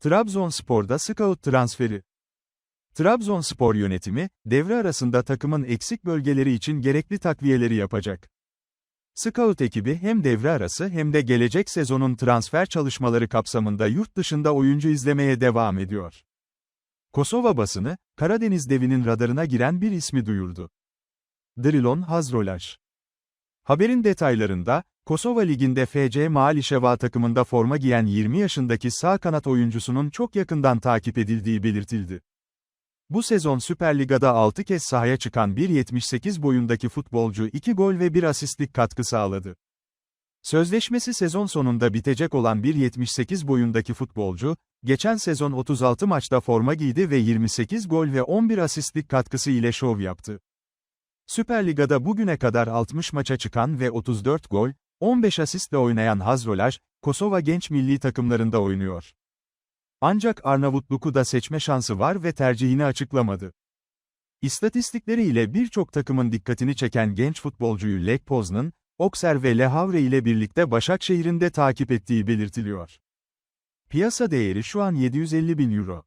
Trabzonspor'da scout transferi. Trabzonspor yönetimi, devre arasında takımın eksik bölgeleri için gerekli takviyeleri yapacak. Scout ekibi hem devre arası hem de gelecek sezonun transfer çalışmaları kapsamında yurt dışında oyuncu izlemeye devam ediyor. Kosova basını, Karadeniz devinin radarına giren bir ismi duyurdu. Drilon Hazrolaj. Haberin detaylarında, Kosova Ligi'nde FC Maalişeva takımında forma giyen 20 yaşındaki sağ kanat oyuncusunun çok yakından takip edildiği belirtildi. Bu sezon Süper Liga'da 6 kez sahaya çıkan 1.78 boyundaki futbolcu 2 gol ve 1 asistlik katkı sağladı. Sözleşmesi sezon sonunda bitecek olan 1.78 boyundaki futbolcu, geçen sezon 36 maçta forma giydi ve 28 gol ve 11 asistlik katkısı ile şov yaptı. Süper Liga'da bugüne kadar 60 maça çıkan ve 34 gol, 15 asistle oynayan Hazrolaj, Kosova genç milli takımlarında oynuyor. Ancak Arnavutluk'u da seçme şansı var ve tercihini açıklamadı. İstatistikleriyle birçok takımın dikkatini çeken genç futbolcuyu Lech Poznan, Okser ve Le Havre ile birlikte Başakşehir'in de takip ettiği belirtiliyor. Piyasa değeri şu an 750 bin euro.